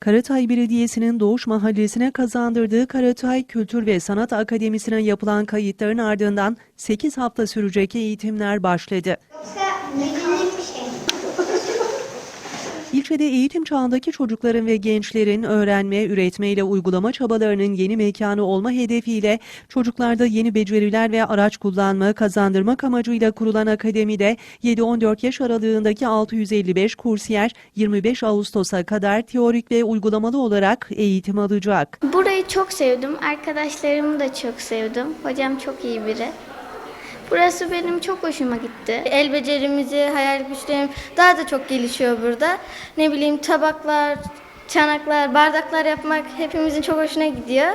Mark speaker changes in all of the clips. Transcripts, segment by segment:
Speaker 1: Karatay Belediyesi'nin Doğuş Mahallesi'ne kazandırdığı Karatay Kültür ve Sanat Akademisi'ne yapılan kayıtların ardından 8 hafta sürecek eğitimler başladı.
Speaker 2: Yoksa.
Speaker 1: İlçede eğitim çağındaki çocukların ve gençlerin öğrenme, üretme ile uygulama çabalarının yeni mekanı olma hedefiyle çocuklarda yeni beceriler ve araç kullanma kazandırmak amacıyla kurulan akademide 7-14 yaş aralığındaki 655 kursiyer 25 Ağustos'a kadar teorik ve uygulamalı olarak eğitim alacak.
Speaker 3: Burayı çok sevdim. Arkadaşlarımı da çok sevdim. Hocam çok iyi biri. Burası benim çok hoşuma gitti.
Speaker 4: El becerimizi, hayal güçlerim daha da çok gelişiyor burada. Ne bileyim tabaklar, çanaklar, bardaklar yapmak hepimizin çok hoşuna gidiyor.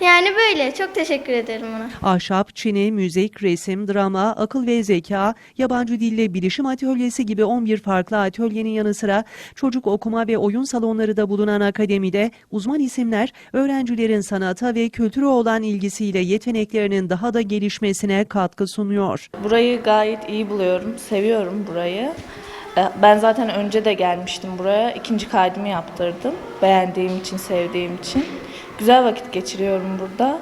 Speaker 4: Yani böyle. Çok teşekkür ederim ona.
Speaker 1: Ahşap, çini, müzik, resim, drama, akıl ve zeka, yabancı dille bilişim atölyesi gibi 11 farklı atölyenin yanı sıra çocuk okuma ve oyun salonları da bulunan akademide uzman isimler öğrencilerin sanata ve kültüre olan ilgisiyle yeteneklerinin daha da gelişmesine katkı sunuyor.
Speaker 5: Burayı gayet iyi buluyorum, seviyorum burayı. Ee, Ben zaten önce de gelmiştim buraya. İkinci kaydımı yaptırdım. Beğendiğim için, sevdiğim için. Güzel vakit geçiriyorum burada.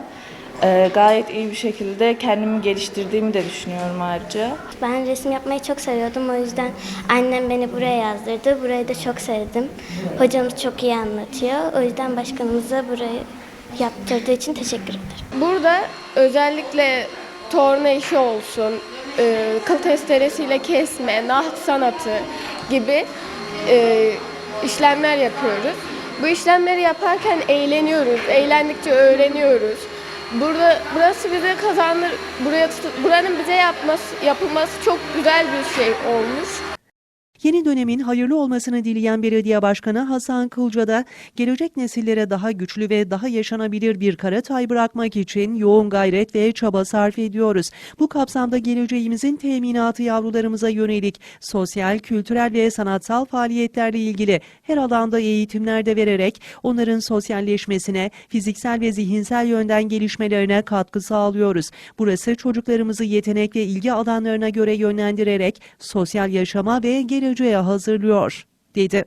Speaker 5: Ee, Gayet iyi bir şekilde kendimi geliştirdiğimi de düşünüyorum ayrıca.
Speaker 3: Ben resim yapmayı çok seviyordum. O yüzden annem beni buraya yazdırdı. Burayı da çok sevdim. Hocamız çok iyi anlatıyor. O yüzden başkanımıza burayı yaptırdığı için teşekkür ederim.
Speaker 6: Burada özellikle torna işi olsun, e, kıl testeresiyle kesme, naht sanatı gibi e, işlemler yapıyoruz. Bu işlemleri yaparken eğleniyoruz, eğlendikçe öğreniyoruz. Burada burası bize kazandır, buraya buranın bize yapması yapılması çok güzel bir şey olmuş.
Speaker 1: Yeni dönemin hayırlı olmasını dileyen Belediye Başkanı Hasan Kılca da gelecek nesillere daha güçlü ve daha yaşanabilir bir Karatay bırakmak için yoğun gayret ve çaba sarf ediyoruz. Bu kapsamda geleceğimizin teminatı yavrularımıza yönelik sosyal, kültürel ve sanatsal faaliyetlerle ilgili her alanda eğitimler de vererek onların sosyalleşmesine, fiziksel ve zihinsel yönden gelişmelerine katkı sağlıyoruz. Burası çocuklarımızı yetenek ve ilgi alanlarına göre yönlendirerek sosyal yaşama ve geleceğe hazırlıyor, dedi.